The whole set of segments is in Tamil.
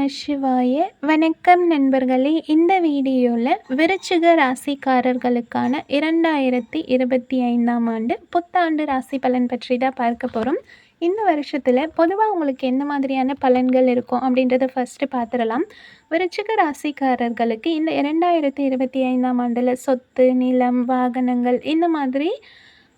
நம சிவாய. வணக்கம் நண்பர்களே. இந்த வீடியோவில் விருச்சிக ராசிக்காரர்களுக்கான இரண்டாயிரத்தி இருபத்தி ஐந்தாம் ஆண்டு புத்தாண்டு ராசி பலன் பற்றி தான் பார்க்க போகிறோம் இந்த வருஷத்தில் பொதுவாக உங்களுக்கு எந்த மாதிரியான பலன்கள் இருக்கும் அப்படின்றத ஃபஸ்ட்டு பார்த்துடலாம் விருச்சிக ராசிக்காரர்களுக்கு இந்த இரண்டாயிரத்தி இருபத்தி ஐந்தாம் ஆண்டில் சொத்து நிலம் வாகனங்கள் இந்த மாதிரி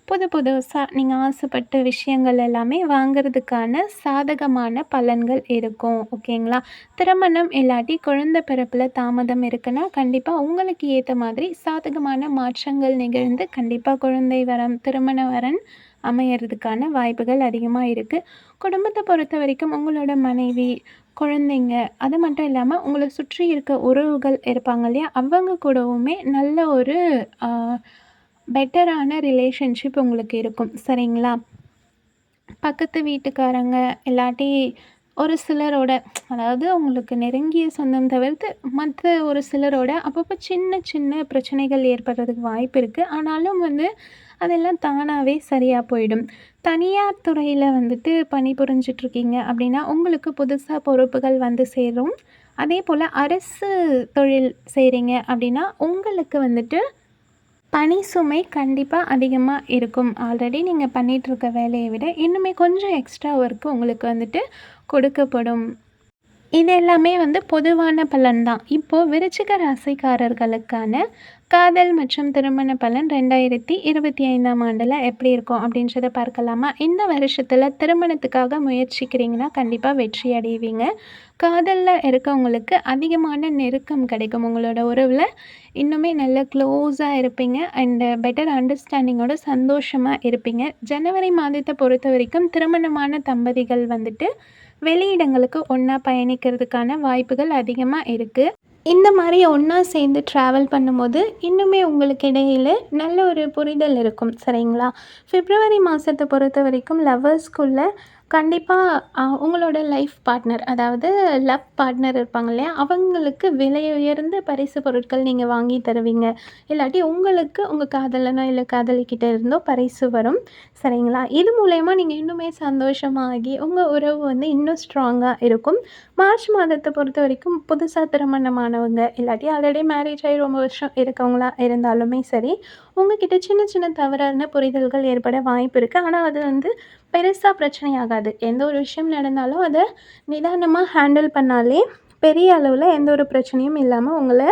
புது புதுசாக நீங்கள் ஆசைப்பட்ட விஷயங்கள் எல்லாமே வாங்கிறதுக்கான சாதகமான பலன்கள் இருக்கும் ஓகேங்களா? திருமணம் இல்லாட்டி குழந்தை பிறப்பில் தாமதம் இருக்குன்னா கண்டிப்பாக உங்களுக்கு ஏற்ற மாதிரி சாதகமான மாற்றங்கள் நிகழ்ந்து கண்டிப்பாக குழந்தை வரம் திருமண வரன் அமையறதுக்கான வாய்ப்புகள் அதிகமாக இருக்குது குடும்பத்தை பொறுத்த வரைக்கும் உங்களோட மனைவி குழந்தைங்க அது மட்டும் இல்லாமல் உங்களை சுற்றி இருக்க உறவுகள் இருப்பாங்க இல்லையா? அவங்க கூடவுமே நல்ல ஒரு பெட்டரான ரிலேஷன்ஷிப் உங்களுக்கு இருக்கும். சரிங்களா? பக்கத்து வீட்டுக்காரங்க இல்லாட்டி ஒரு சிலரோட அதாவது உங்களுக்கு நெருங்கிய சொந்தம் தவிர்த்து மற்ற ஒரு சிலரோட அப்பப்போ சின்ன சின்ன பிரச்சனைகள் ஏற்படுறதுக்கு வாய்ப்பு இருக்குது ஆனாலும் வந்து அதெல்லாம் தானாகவே சரியாக போயிடும். தனியார் துறையில் வந்துட்டு பணிபுரிஞ்சிட்ருக்கீங்க அப்படின்னா உங்களுக்கு புதுசாக பொறுப்புகள் வந்து சேரும். அதே போல் அரசு தொழில் செய்கிறீங்க அப்படின்னா உங்களுக்கு வந்துட்டு பணி சுமை கண்டிப்பாக அதிகமாக இருக்கும். ஆல்ரெடி நீங்கள் பண்ணிகிட்ருக்க வேலையை விட இன்னுமே கொஞ்சம் எக்ஸ்ட்ரா ஒர்க்கு உங்களுக்கு வந்துட்டு கொடுக்கப்படும். இது எல்லாமே வந்து பொதுவான பலன் தான் இப்போது விருச்சிக ராசிக்காரர்களுக்கான காதல் மற்றும் திருமண பலன் ரெண்டாயிரத்தி இருபத்தி ஐந்தாம் ஆண்டில் எப்படி இருக்கும் அப்படின்றத பார்க்கலாமா? இந்த வருஷத்தில் திருமணத்துக்காக முயற்சிக்கிறீங்கன்னா கண்டிப்பாக வெற்றி அடைவீங்க. காதலில் இருக்கவங்களுக்கு அதிகமான நெருக்கம் கிடைக்கும். உங்களோட உறவில் இன்னுமே நல்ல க்ளோஸாக இருப்பீங்க. அண்டு பெட்டர் அண்டர்ஸ்டாண்டிங்கோட சந்தோஷமாக இருப்பீங்க. ஜனவரி மாதத்தை பொறுத்த வரைக்கும் திருமணமான தம்பதிகள் வந்துட்டு வெளியிடங்களுக்கு ஒன்றா பயணிக்கிறதுக்கான வாய்ப்புகள் அதிகமாக இருக்குது இந்த மாதிரி ஒன்றா சேர்ந்து ட்ராவல் பண்ணும்போது இன்னுமே உங்களுக்கு இடையில் நல்ல ஒரு புரிதல் இருக்கும் சரிங்களா? ஃபிப்ரவரி மாதத்தை பொறுத்த வரைக்கும் லவ்வர்ஸ்குள்ளே கண்டிப்பாக உங்களோட லைஃப் பார்ட்னர் அதாவது லவ் பார்ட்னர் இருப்பாங்க இல்லையா? அவங்களுக்கு விலை உயர்ந்த பரிசு பொருட்கள் நீங்கள் வாங்கி தருவீங்க. இல்லாட்டி உங்களுக்கு உங்கள் காதலனோ இல்லை காதலிக்கிட்ட இருந்தோ பரிசு வரும். சரிங்களா? இது மூலயமா நீங்கள் இன்னுமே சந்தோஷமாகி உங்கள் உறவு வந்து இன்னும் ஸ்ட்ராங்காக இருக்கும். மார்ச் மாதத்தை பொறுத்த வரைக்கும் புதுசாக திருமணமானவங்க இல்லாட்டி ஆல்ரெடி மேரேஜ் ஆகி ரொம்ப வருஷம் இருக்கவங்களா இருந்தாலுமே சரி உங்ககிட்ட சின்ன சின்ன தவறான புரிதல்கள் ஏற்பட வாய்ப்பு இருக்குது ஆனால் அது வந்து பெருசாக பிரச்சனையாகாது. எந்த ஒரு விஷயம் நடந்தாலும் அதை நிதானமாக ஹேண்டில் பண்ணாலே பெரிய அளவில் எந்த ஒரு பிரச்சனையும் இல்லாமல் உங்களை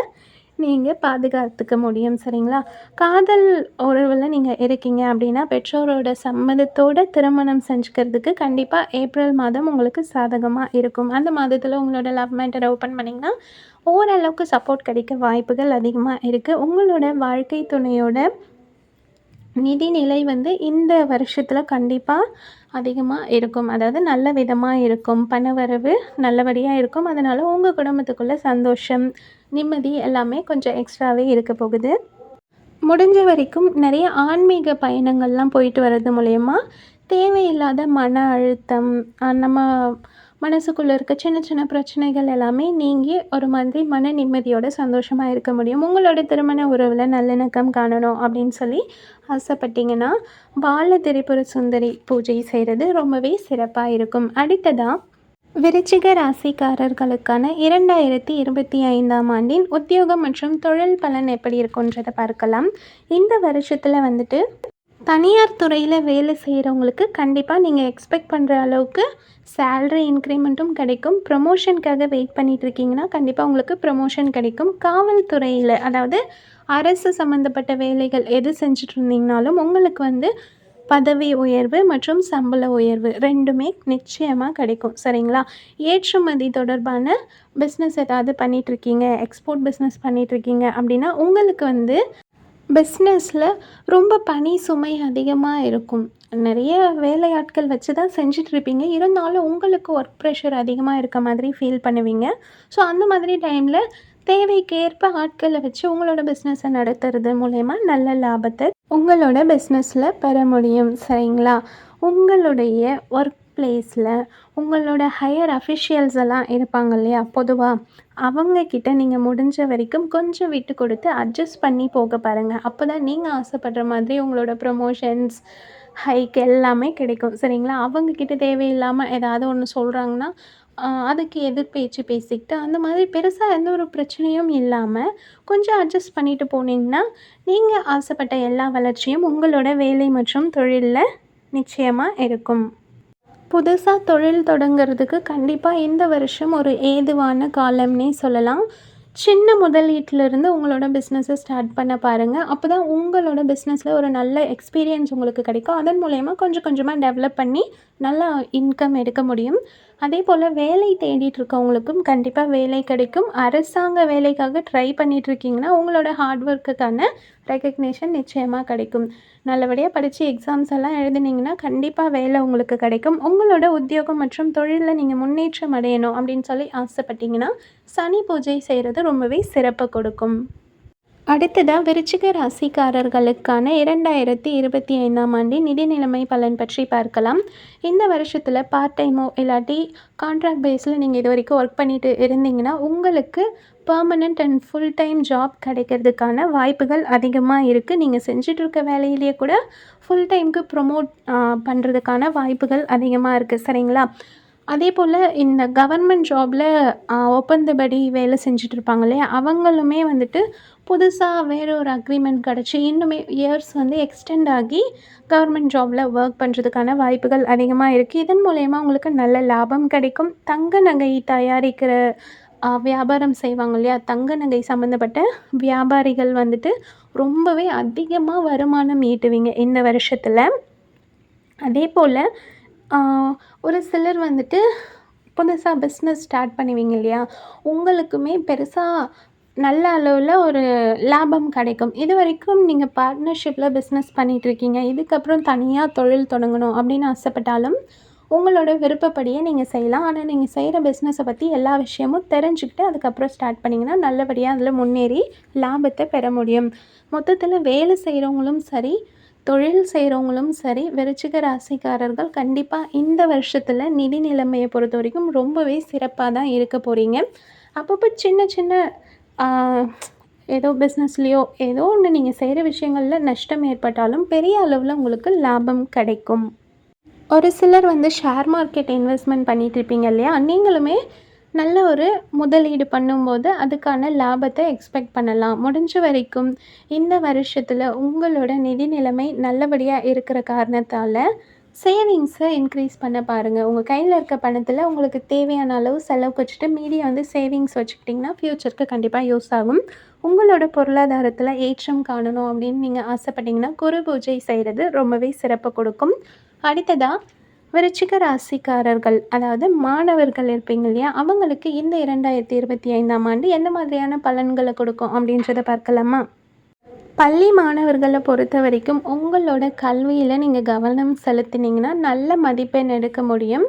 நீங்கள் பாதுகாத்துக்க முடியும் சரிங்களா? காதல் உறவில் நீங்கள் இருக்கீங்க அப்படின்னா பெற்றோரோட சம்மதத்தோடு திருமணம் செஞ்சுக்கிறதுக்கு கண்டிப்பாக ஏப்ரல் மாதம் உங்களுக்கு சாதகமாக இருக்கும். அந்த மாதத்தில் உங்களோட லவ் மேட்டரை ஓப்பன் பண்ணிங்கன்னா ஓரளவுக்கு சப்போர்ட் கிடைக்க வாய்ப்புகள் அதிகமாக இருக்குது உங்களோட வாழ்க்கை துணையோட நிதிநிலை வந்து இந்த வருஷத்தில் கண்டிப்பாக அதிகமாக இருக்கும். அதாவது நல்ல விதமாக இருக்கும். பணவரவு நல்லபடியாக இருக்கும். அதனால் உங்கள் குடும்பத்துக்குள்ளே சந்தோஷம் நிம்மதி எல்லாமே கொஞ்சம் எக்ஸ்ட்ராவே இருக்க போகுது. முடிஞ்ச வரைக்கும் நிறைய ஆன்மீக பயணங்கள்லாம் போயிட்டு வர்றது மூலயமா தேவையில்லாத மன அழுத்தம் நம்ம மனசுக்குள்ளே இருக்க சின்ன சின்ன பிரச்சனைகள் எல்லாமே நீங்கி ஒரு மாதிரி மன நிம்மதியோட சந்தோஷமாக இருக்க முடியும். உங்களோட திருமண உறவில் நல்லிணக்கம் காணணும் அப்படின்னு சொல்லி ஆசைப்பட்டீங்கன்னா பால திரிபுர சுந்தரி பூஜை செய்கிறது ரொம்பவே சிறப்பாக இருக்கும். அடுத்ததாக விருச்சிக ராசிக்காரர்களுக்கான இரண்டாயிரத்தி இருபத்தி ஐந்தாம் ஆண்டின் உத்தியோகம் மற்றும் தொழில் பலன் எப்படி இருக்குன்றதை பார்க்கலாம். இந்த வருஷத்தில் வந்துட்டு தனியார் துறையில் வேலை செய்கிறவங்களுக்கு கண்டிப்பாக நீங்கள் எக்ஸ்பெக்ட் பண்ணுற அளவுக்கு சேல்ரி இன்க்ரிமெண்ட்டும் கிடைக்கும். ப்ரமோஷனுக்காக வெயிட் பண்ணிகிட்ருக்கீங்கன்னா கண்டிப்பாக உங்களுக்கு ப்ரமோஷன் கிடைக்கும். காவல்துறையில் அதாவது அரசு சம்மந்தப்பட்ட வேலைகள் எது செஞ்சுட்டு இருந்தீங்கனாலும் உங்களுக்கு வந்து பதவி உயர்வு மற்றும் சம்பள உயர்வு ரெண்டுமே நிச்சயமாக கிடைக்கும். சரிங்களா? ஏற்றுமதி தொடர்பான பிஸ்னஸ் ஏதாவது பண்ணிகிட்ருக்கீங்க எக்ஸ்போர்ட் பிஸ்னஸ் பண்ணிகிட்ருக்கீங்க அப்படின்னா உங்களுக்கு வந்து பிஸ்னஸில் ரொம்ப பணி சுமை அதிகமாக இருக்கும். நிறைய வேலையாட்கள் வச்சு தான் செஞ்சிட்ருப்பீங்க இருந்தாலும் உங்களுக்கு ஒர்க் ப்ரெஷர் அதிகமாக இருக்க மாதிரி ஃபீல் பண்ணுவீங்க. ஸோ அந்த மாதிரி டைமில் தேவைக்கேற்ப ஆட்களை வச்சு உங்களோட பிஸ்னஸை நடத்துறது மூலயமா நல்ல லாபத்தை உங்களோட பிஸ்னஸில் பெற முடியும். சரிங்களா? உங்களுடைய ஒர்க் ப்ளேஸில் உங்களோட ஹையர் அஃபிஷியல்ஸ் எல்லாம் இருப்பாங்க இல்லையா? பொதுவாக அவங்கக்கிட்ட நீங்கள் முடிஞ்ச வரைக்கும் கொஞ்சம் விட்டு கொடுத்து அட்ஜஸ்ட் பண்ணி போக பாருங்கள் அப்போ தான் நீங்கள் ஆசைப்படுற மாதிரி உங்களோட ப்ரொமோஷன்ஸ் ஹைக் எல்லாமே கிடைக்கும். சரிங்களா? அவங்கக்கிட்ட தேவையில்லாமல் ஏதாவது ஒன்று சொல்கிறாங்கன்னா அதுக்கு எதிர்பேச்சு பேசிக்கிட்டு அந்த மாதிரி பெருசாக எந்த ஒரு பிரச்சனையும் இல்லாமல் கொஞ்சம் அட்ஜஸ்ட் பண்ணிட்டு போனீங்கன்னா, நீங்கள் ஆசைப்பட்ட எல்லா வளர்ச்சியும் உங்களோட வேலை மற்றும் தொழிலில் நிச்சயமாக இருக்கும். புதுசாக தொழில் தொடங்குறதுக்கு கண்டிப்பாக இந்த வருஷம் ஒரு ஏதுவான காலம்னே சொல்லலாம். சின்ன முதலீட்டிலிருந்து உங்களோட பிஸ்னஸை ஸ்டார்ட் பண்ண பாருங்கள் அப்போ தான் உங்களோட பிஸ்னஸில் ஒரு நல்ல எக்ஸ்பீரியன்ஸ் உங்களுக்கு கிடைக்கும். அதன் மூலயமா கொஞ்சம் கொஞ்சமாக டெவலப் பண்ணி நல்லா இன்கம் எடுக்க முடியும். அதே போல் வேலை தேடிட்டு இருக்கவங்களுக்கும் கண்டிப்பாக வேலை கிடைக்கும். அரசாங்க வேலைக்காக ட்ரை பண்ணிட்டு இருக்கீங்கன்னா, உங்களோட ஹார்ட் ஒர்க்குக்கான ரெக்கக்னேஷன் நிச்சயமாக கிடைக்கும். நல்லபடியாக படித்து எக்ஸாம்ஸ் எல்லாம் எழுதுனீங்கன்னா, கண்டிப்பாக வேலை உங்களுக்கு கிடைக்கும். உங்களோட உத்தியோகம் மற்றும் தொழிலில் நீங்கள் முன்னேற்றம் அடையணும் அப்படின்னு சொல்லி ஆசைப்பட்டீங்கன்னா, சனி பூஜை செய்கிறது ரொம்பவே சிறப்பு கொடுக்கும். அடுத்ததாக விருச்சிக ராசிக்காரர்களுக்கான 2025ஆம் ஆண்டின் நிதி நிலைமை பலன் பற்றி பார்க்கலாம். இந்த வருஷத்தில் பார்ட் டைமோ இல்லாட்டி கான்ட்ராக்ட் நீங்கள் இது வரைக்கும் ஒர்க் பண்ணிட்டு இருந்தீங்கன்னா, உங்களுக்கு permanent and full time job கிடைக்கிறதுக்கான வாய்ப்புகள் அதிகமாக இருக்குது நீங்கள் செஞ்சிட்ருக்க வேலையிலேயே கூட ஃபுல் டைம்க்கு ப்ரொமோட் பண்ணுறதுக்கான வாய்ப்புகள் அதிகமாக இருக்குது சரிங்களா? அதே போல் இந்த கவர்மெண்ட் ஜாபில் ஒப்பந்தபடி ஒப்பந்தப்படி வேலை செஞ்சிட்ருப்பாங்க இல்லையா? அவங்களுமே வந்துட்டு புதுசாக வேற ஒரு அக்ரிமெண்ட் கிடச்சி இன்னுமே இயர்ஸ் வந்து எக்ஸ்டெண்ட் ஆகி கவர்மெண்ட் ஜாபில் ஒர்க் பண்ணுறதுக்கான வாய்ப்புகள் அதிகமாக இருக்குது இதன் மூலயமா உங்களுக்கு நல்ல லாபம் கிடைக்கும். தங்க நகை தயாரிக்கிற வியாபாரம் செய்வாங்க இல்லையா? தங்க நகை சம்மந்தப்பட்ட வியாபாரிகள் வந்துட்டு ரொம்பவே அதிகமாக வருமானம் ஈட்டுவீங்க இந்த வருஷத்தில் அதே போல் ஒரு சிலர் வந்துட்டு புதுசாக பிஸ்னஸ் ஸ்டார்ட் பண்ணுவீங்க இல்லையா? உங்களுக்குமே பெருசாக நல்ல அளவில் ஒரு லாபம் கிடைக்கும். இது வரைக்கும் நீங்கள் பார்ட்னர்ஷிப்பில் பிஸ்னஸ் பண்ணிகிட்ருக்கீங்க இருக்கீங்க. இதுக்கப்புறம் தனியாக தொழில் தொடங்கணும் அப்படின்னு ஆசைப்பட்டாலும், உங்களோட விருப்பப்படியே நீங்கள் செய்யலாம். ஆனால் நீங்கள் செய்கிற பிஸ்னஸை பற்றி எல்லா விஷயமும் தெரிஞ்சுக்கிட்டு அதுக்கப்புறம் ஸ்டார்ட் பண்ணிங்கன்னா நல்லபடியாக அதில் முன்னேறி லாபத்தை பெற முடியும். மொத்தத்தில் வேலை செய்கிறவங்களும் சரி, தொழில் செய்கிறவங்களும் சரி, விருச்சிக ராசிக்காரர்கள் கண்டிப்பாக இந்த வருஷத்தில் நிதி நிலைமையை பொறுத்த வரைக்கும் ரொம்பவே சிறப்பாக தான் இருக்க போகிறீங்க அப்பப்போ சின்ன சின்ன ஏதோ பிஸ்னஸ்லேயோ ஏதோ ஒன்று நீங்கள் செய்கிற விஷயங்களில் நஷ்டம் ஏற்பட்டாலும், பெரிய அளவில் உங்களுக்கு லாபம் கிடைக்கும். ஒரு சிலர் வந்து ஷேர் மார்க்கெட் இன்வெஸ்ட்மெண்ட் பண்ணிகிட்ருப்பீங்க இருப்பீங்க இல்லையா? நீங்களுமே நல்ல ஒரு முதலீடு பண்ணும்போது, அதுக்கான லாபத்தை எக்ஸ்பெக்ட் பண்ணலாம். முடிஞ்ச வரைக்கும் இந்த வருஷத்தில் உங்களோட நிதி நிலைமை நல்லபடியாக இருக்கிற காரணத்தால் சேவிங்ஸை இன்க்ரீஸ் பண்ண பாருங்கள் உங்கள் கையில் இருக்க பணத்தில் உங்களுக்கு தேவையான அளவு செலவுக்கு வச்சுட்டு, மீதிய வந்து சேவிங்ஸ் வச்சுக்கிட்டிங்கன்னா ஃப்யூச்சருக்கு கண்டிப்பாக யூஸ் ஆகும். உங்களோட பொருளாதாரத்தில் ஏற்றம் காணணும் அப்படின்னு நீங்கள் ஆசைப்பட்டீங்கன்னா, குரு பூஜை செய்கிறது ரொம்பவே சிறப்பு கொடுக்கும். அடுத்ததாக விருச்சிக ராசிக்காரர்கள், அதாவது மாணவர்கள் இருப்பீங்க இல்லையா? அவங்களுக்கு இந்த 2025ஆம் ஆண்டு எந்த மாதிரியான பலன்களை கொடுக்கும் அப்படின்றத பார்க்கலாமா? பள்ளி மாணவர்களை பொறுத்த வரைக்கும் உங்களோட கல்வியில் நீங்கள் கவனம் செலுத்தினீங்கன்னா, நல்ல மதிப்பெண் எடுக்க முடியும்.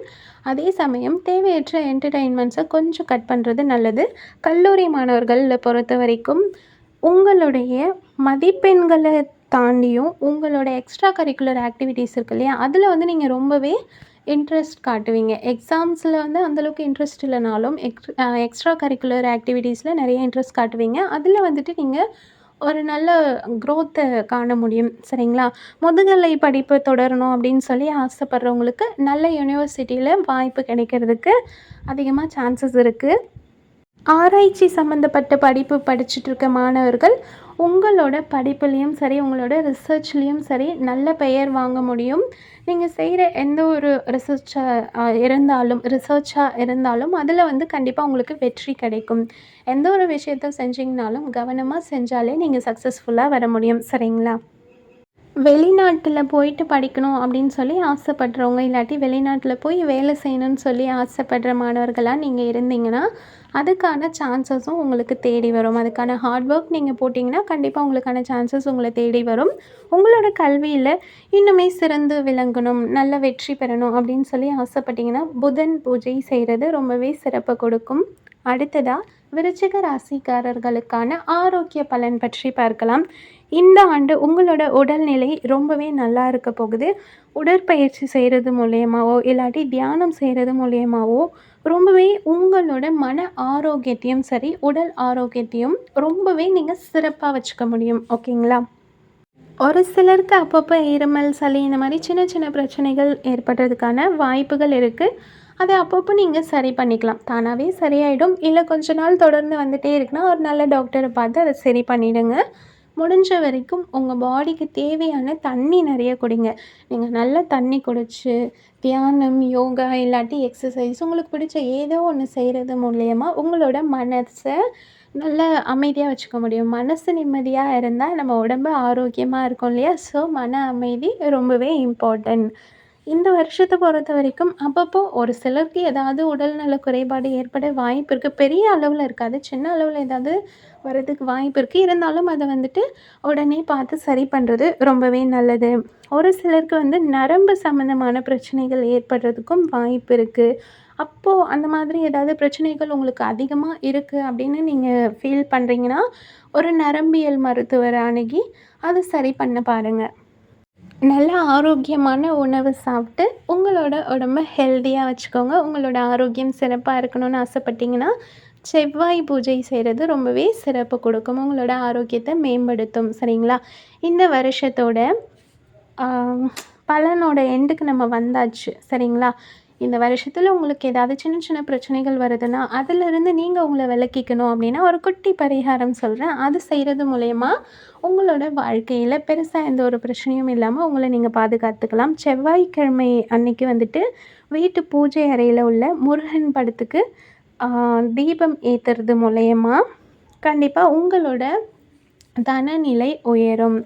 அதே சமயம் தேவையற்ற என்டர்டெயின்மெண்ட்ஸை கொஞ்சம் கட் பண்ணுறது நல்லது. கல்லூரி மாணவர்களில் பொறுத்த வரைக்கும் உங்களுடைய மதிப்பெண்களை தாண்டியும், உங்களோட எக்ஸ்ட்ரா கரிக்குலர் ஆக்டிவிட்டீஸ் இருக்கு இல்லையா? அதில் வந்து நீங்கள் ரொம்பவே இன்ட்ரெஸ்ட் காட்டுவீங்க. எக்ஸாம்ஸில் வந்து அந்தளவுக்கு இன்ட்ரெஸ்ட் இல்லைனாலும் எக்ஸ் எக்ஸ்ட்ரா கரிக்குலர் ஆக்டிவிட்டீஸில் நிறைய இன்ட்ரெஸ்ட் காட்டுவீங்க. அதில் வந்துட்டு நீங்கள் ஒரு நல்ல க்ரோத்தை காண முடியும். சரிங்களா? முதுகலை படிப்பு தொடரணும் அப்படின்னு சொல்லி ஆசைப்படுறவங்களுக்கு, நல்ல யூனிவர்சிட்டியில் வாய்ப்பு கிடைக்கிறதுக்கு அதிகமாக சான்சஸ் இருக்குது ஆராய்ச்சி சம்மந்தப்பட்ட படிப்பு படிச்சுட்டு இருக்க மாணவர்கள், உங்களோட படிப்புலேயும் சரி, உங்களோட ரிசர்ச்லேயும் சரி நல்ல பெயர் வாங்க முடியும். நீங்கள் செய்கிற எந்த ஒரு ரிசர்ச்சாக இருந்தாலும் ரிசர்ச்சாக இருந்தாலும், அதில் வந்து கண்டிப்பாக உங்களுக்கு வெற்றி கிடைக்கும். எந்த ஒரு விஷயத்த செஞ்சீங்கனாலும், கவனமாக செஞ்சாலே நீங்கள் சக்ஸஸ்ஃபுல்லாக வர முடியும். சரிங்களா? வெளிநாட்டில் போயிட்டு படிக்கணும் அப்படின்னு சொல்லி ஆசைப்படுறவங்க, இல்லாட்டி வெளிநாட்டில் போய் வேலை செய்யணும்னு சொல்லி ஆசைப்படுற மாணவர்களாக நீங்கள் இருந்தீங்கன்னா, அதுக்கான சான்சஸும் உங்களுக்கு தேடி வரும். அதுக்கான ஹார்ட் ஒர்க் நீங்கள் போட்டிங்கன்னா கண்டிப்பாக உங்களுக்கான சான்சஸ் உங்களை தேடி வரும். உங்களோட கல்வியில் இன்னுமே சிறந்து விளங்கணும், நல்ல வெற்றி பெறணும் அப்படின்னு சொல்லி ஆசைப்பட்டிங்கன்னா புதன் பூஜை செய்கிறது ரொம்பவே சிறப்பு கொடுக்கும். அடுத்ததாக விருச்சிக ராசிக்காரர்களுக்கான ஆரோக்கிய பலன் பற்றி பார்க்கலாம். இந்த ஆண்டு உங்களோட உடல்நிலை ரொம்பவே நல்லா இருக்க போகுது. உடற்பயிற்சி செய்கிறது மூலயமாவோ இல்லாட்டி தியானம் செய்கிறது மூலயமாவோ ரொம்பவே உங்களோட மன ஆரோக்கியத்தையும் சரி, உடல் ஆரோக்கியத்தையும் ரொம்பவே நீங்கள் சிறப்பாக வச்சுக்க முடியும். ஓகேங்களா? ஒரு சிலருக்கு அப்பப்போ இருமல், சளி இந்த மாதிரி சின்ன சின்ன பிரச்சனைகள் ஏற்படுறதுக்கான வாய்ப்புகள் இருக்குது அதை அப்பப்போ நீங்கள் சரி பண்ணிக்கலாம் தானாகவே சரியாயிடும் இல்லை கொஞ்ச நாள் தொடர்ந்து வந்துகிட்டே இருக்குன்னா ஒரு நல்ல டாக்டரை பார்த்து அதை சரி பண்ணிவிடுங்க முடிஞ்ச வரைக்கும் உங்கள் பாடிக்கு தேவையான தண்ணி நிறைய குடிங்க. நீங்கள் நல்லா தண்ணி குடிச்சு தியானம் யோகா இல்லாட்டி எக்ஸசைஸ் உங்களுக்கு பிடிச்ச ஏதோ ஒன்று செய்கிறது மூலயமா உங்களோட மனசை நல்லா அமைதியாக வச்சுக்க முடியும். மனசு நிம்மதியாக இருந்தால் நம்ம உடம்பு ஆரோக்கியமாக இருக்கும் இல்லையா? ஸோ மன அமைதி ரொம்பவே இம்பார்ட்டன்ட் இந்த வருஷத்தை பொறுத்த வரைக்கும் அப்பப்போ ஒரு சிலருக்கு ஏதாவது உடல்நல குறைபாடு ஏற்பட வாய்ப்பு இருக்குது பெரிய அளவில் இருக்காது. சின்ன அளவில் ஏதாவது வரதுக்கு வாய்ப்பு இருக்குது இருந்தாலும் அதை வந்துட்டு உடனே பார்த்து சரி பண்ணுறது ரொம்பவே நல்லது. ஒரு சிலருக்கு வந்து நரம்பு சம்மந்தமான பிரச்சனைகள் ஏற்படுறதுக்கும் வாய்ப்பு இருக்குது அப்போது அந்த மாதிரி ஏதாவது பிரச்சனைகள் உங்களுக்கு அதிகமாக இருக்குது அப்படின்னு நீங்கள் ஃபீல் பண்ணுறீங்கன்னா ஒரு நரம்பியல் மருத்துவரை அணுகி அதை சரி பண்ண பாருங்கள் நல்ல ஆரோக்கியமான உணவு சாப்பிட்டு உங்களோட உடம்ப ஹெல்த்தியாக வச்சுக்கோங்க. உங்களோட ஆரோக்கியம் சிறப்பாக இருக்கணும்னு ஆசைப்பட்டீங்கன்னா செவ்வாய் பூஜை செய்கிறது ரொம்பவே சிறப்பு கொடுக்கும். உங்களோட ஆரோக்கியத்தை மேம்படுத்தும். சரிங்களா? இந்த வருஷத்தோட பலனோட எண்டுக்கு நம்ம வந்தாச்சு. சரிங்களா? இந்த வருஷத்தில் உங்களுக்கு ஏதாவது சின்ன சின்ன பிரச்சனைகள் வருதுன்னா அதிலிருந்து நீங்கள் உங்களை விளக்கிக்கணும் அப்படின்னா ஒரு குட்டி பரிகாரம் சொல்கிறேன் அது செய்கிறது மூலயமா உங்களோட வாழ்க்கையில் பெருசாக எந்த ஒரு பிரச்சனையும் இல்லாமல் உங்களை நீங்கள் பாதுகாத்துக்கலாம். செவ்வாய்க்கிழமை அன்னைக்கு வந்துட்டு வீட்டு பூஜை அறையில் உள்ள முருகன் படத்துக்கு தீபம் ஏற்றுறது மூலயமா கண்டிப்பாக உங்களோட தனநிலை உயரும்.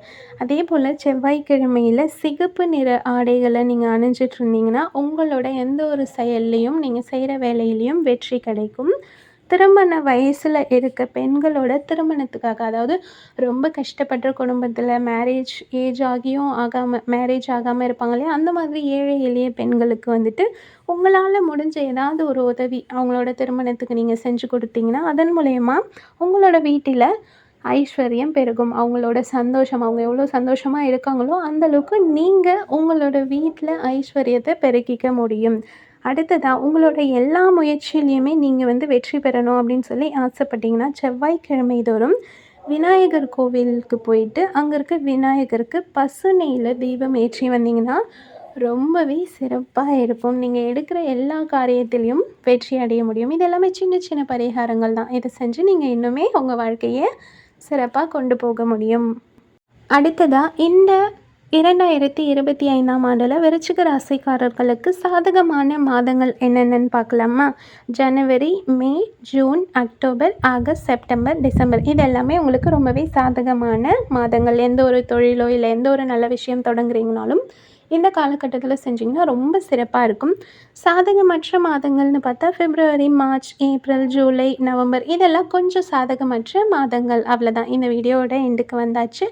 அதே போல் செவ்வாய்க்கிழமையில் சிகப்பு நிற ஆடைகளை நீங்கள் அணிஞ்சிட்ருந்தீங்கன்னா உங்களோட எந்த ஒரு செயல்லையும் நீங்கள் செய்கிற வேலையிலையும் வெற்றி கிடைக்கும். திருமண வயசில் இருக்க பெண்களோட திருமணத்துக்காக அதாவது ரொம்ப கஷ்டப்படுற குடும்பத்தில் மேரேஜ் ஏஜ் ஆகியும் ஆகாமல் மேரேஜ் ஆகாமல் இருப்பாங்க இல்லையா? அந்த மாதிரி ஏழை எளிய பெண்களுக்கு வந்துட்டு உங்களால் முடிஞ்ச ஏதாவது ஒரு உதவி அவங்களோட திருமணத்துக்கு நீங்கள் செஞ்சு கொடுத்தீங்கன்னா அதன் மூலயமா உங்களோட வீட்டில் ஐஸ்வர்யம் பெருகும். அவங்களோட சந்தோஷம் அவங்க எவ்வளோ சந்தோஷமாக இருக்காங்களோ அந்தளவுக்கு நீங்கள் உங்களோட வீட்டில் ஐஸ்வர்யத்தை பெருக்கிக்க முடியும். அடுத்ததாக உங்களோட எல்லா முயற்சியிலையுமே நீங்கள் வந்து வெற்றி பெறணும் அப்படின்னு சொல்லி ஆசைப்பட்டீங்கன்னா செவ்வாய்க்கிழமை தோறும் விநாயகர் கோவிலுக்கு போயிட்டு அங்கே இருக்க விநாயகருக்கு பசு நெய்யில் தீபம் ஏற்றி வந்தீங்கன்னா ரொம்பவே சிறப்பாக இருக்கும். நீங்கள் எடுக்கிற எல்லா காரியத்திலையும் வெற்றி அடைய முடியும். இது எல்லாமே சின்ன சின்ன பரிகாரங்கள் தான். இதை செஞ்சு நீங்கள் இன்னுமே உங்கள் வாழ்க்கையை சிறப்பாக கொண்டு போக முடியும். அடுத்ததாக இந்த இரண்டாயிரத்தி இருபத்தி ஐந்தாம் ஆண்டில் விருச்சிக ராசிக்காரர்களுக்கு சாதகமான மாதங்கள் என்னென்னு பார்க்கலாமா? ஜனவரி May June October August September December. இது எல்லாமே உங்களுக்கு ரொம்பவே சாதகமான மாதங்கள். எந்த ஒரு தொழிலோ இல்லை எந்த ஒரு நல்ல விஷயம் தொடங்குறீங்கனாலும் இந்த காலகட்டத்தில் செஞ்சிங்கன்னா ரொம்ப சிறப்பாக இருக்கும். சாதகமற்ற மாதங்கள்னு பார்த்தா பிப்ரவரி மார்ச் ஏப்ரல் ஜூலை நவம்பர் இதெல்லாம் கொஞ்சம் சாதகமற்ற மாதங்கள். அவ்வளோதான் இந்த வீடியோவோட எண்டுக்கு வந்தாச்சு.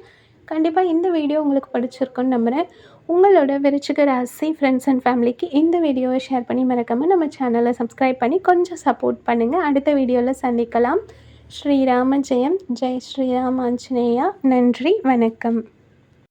கண்டிப்பாக இந்த வீடியோ உங்களுக்கு பிடிச்சிருக்குன்னு நம்புகிறேன் உங்களோட விருச்சிக ராசி ஃப்ரெண்ட்ஸ் அண்ட் ஃபேமிலிக்கு இந்த வீடியோவை ஷேர் பண்ணி மறக்காமல் நம்ம சேனலை சப்ஸ்கிரைப் பண்ணி கொஞ்சம் சப்போர்ட் பண்ணுங்கள் அடுத்த வீடியோவில் சந்திக்கலாம். ஸ்ரீராம ஜெயம். ஜெய் ஸ்ரீராம் ஆஞ்சநேயா நன்றி. வணக்கம்.